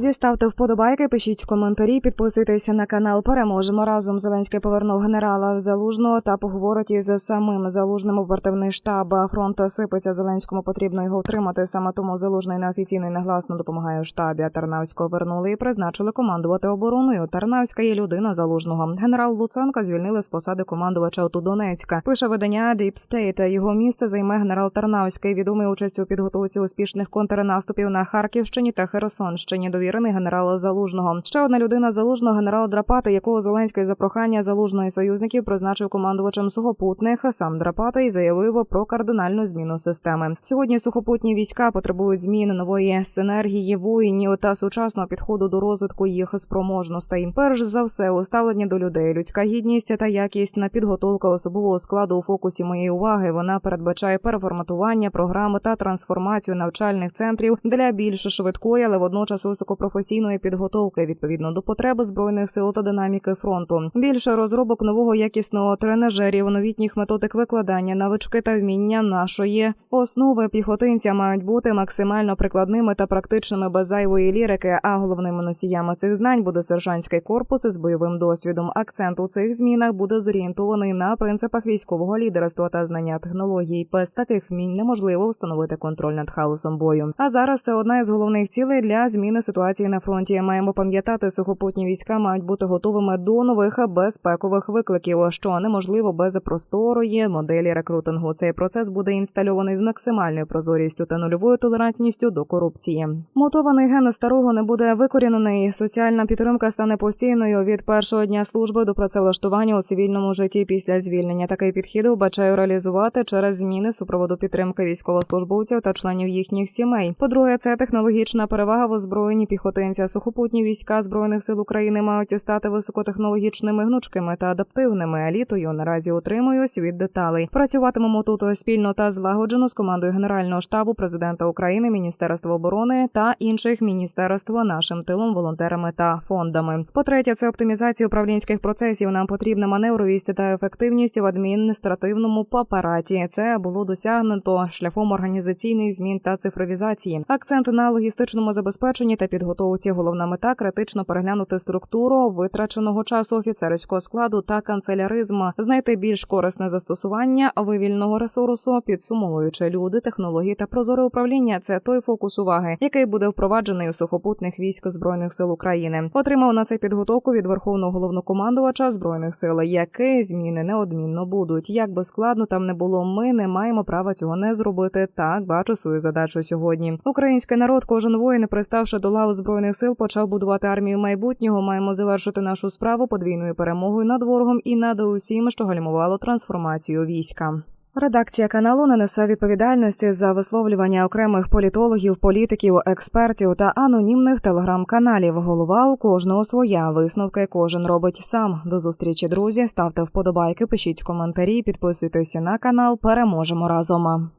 Друзі, ставте вподобайки, пишіть коментарі, підписуйтеся на канал. Переможемо разом. Зеленський повернув генерала в залужного та поговорить із самим залужним оперативний штаб. Фронт сипеться Зеленському. Потрібно його втримати. Саме тому залужний неофіційно і негласно допомагає у штабі. Тарнавського вернули і призначили командувати обороною. Тарнавська є людина залужного. Генерал Луценка звільнили з посади командувача ОТУ Донецька. Пише видання Deep State. Його місце займе генерал Тарнавський, відомий участю у підготовці успішних контрнаступів на Харківщині та Херсонщині. Довірений генерала Залужного. Ще одна людина залужного генерала Драпати, якого Зеленський за прохання залужної союзників призначив командувачем сухопутних. Сам Драпатий заявив про кардинальну зміну системи. Сьогодні сухопутні війська потребують зміни нової синергії воїнів та сучасного підходу до розвитку їх спроможностей. Перш за все, уставлення до людей, людська гідність та якість на підготовка особового складу у фокусі моєї уваги. Вона передбачає переформатування програми та трансформацію навчальних центрів для більш швидкої, але водночас високопрофесійної підготовки відповідно до потреб збройних сил та динаміки фронту. Більше розробок нового якісного тренажерів, новітніх методик викладання, навички та вміння нашої основи піхотинця мають бути максимально прикладними та практичними без зайвої лірики. А головними носіями цих знань буде сержантський корпус з бойовим досвідом. Акцент у цих змінах буде зорієнтований на принципах військового лідерства та знання технологій. Без таких вмінь неможливо встановити контроль над хаосом бою. А зараз це одна із головних цілей для зміни ситуації на фронті. Маємо пам'ятати, сухопутні війська мають бути готовими до нових безпекових викликів, що неможливо без просторої моделі рекрутингу. Цей процес буде інстальований з максимальною прозорістю та нульовою толерантністю до корупції. Мотований ген старого не буде викорінений. Соціальна підтримка стане постійною від першого дня служби до працевлаштування у цивільному житті після звільнення. Такий підхід вбачаю реалізувати через зміни супроводу підтримки військовослужбовців та членів їхніх сімей. По-друге, це технологічна перевага в озброєнні піхотинця. Сухопутні війська збройних сил України мають стати високотехнологічними, гнучкими та адаптивними. Елітою наразі утримуюсь від деталей. Працюватимемо тут спільно та злагоджено з командою Генерального штабу президента України, Міністерства оборони та інших міністерств нашим тилом, волонтерами та фондами. По-третє, це оптимізація управлінських процесів. Нам потрібна маневровість та ефективність в адміністративному апараті. Це було досягнуто шляхом організаційних змін та цифровізації. Акцент на логістичному забезпеченні та підготовці. Головна мета критично переглянути структуру витраченого часу офіцерського складу та канцеляризму, знайти більш корисне застосування вивільного ресурсу, підсумовуючи люди, технології та прозоре управління. Це той фокус уваги, який буде впроваджений у сухопутних військ збройних сил України. Отримав на це підготовку від верховного головнокомандувача збройних сил, які зміни неодмінно будуть. Як би складно там не було, ми не маємо права цього не зробити. Так бачу свою задачу сьогодні. Український народ, кожен воїн, приставши до лав збройних сил, почав будувати армію майбутнього. Маємо завершити нашу справу подвійною перемогою над ворогом і над усім, що гальмувало трансформацію війська. Редакція каналу не несе відповідальності за висловлювання окремих політологів, політиків, експертів та анонімних телеграм-каналів. Голова у кожного своя висновки кожен робить сам. До зустрічі, друзі. Ставте вподобайки, пишіть коментарі, підписуйтесь на канал. Переможемо разом.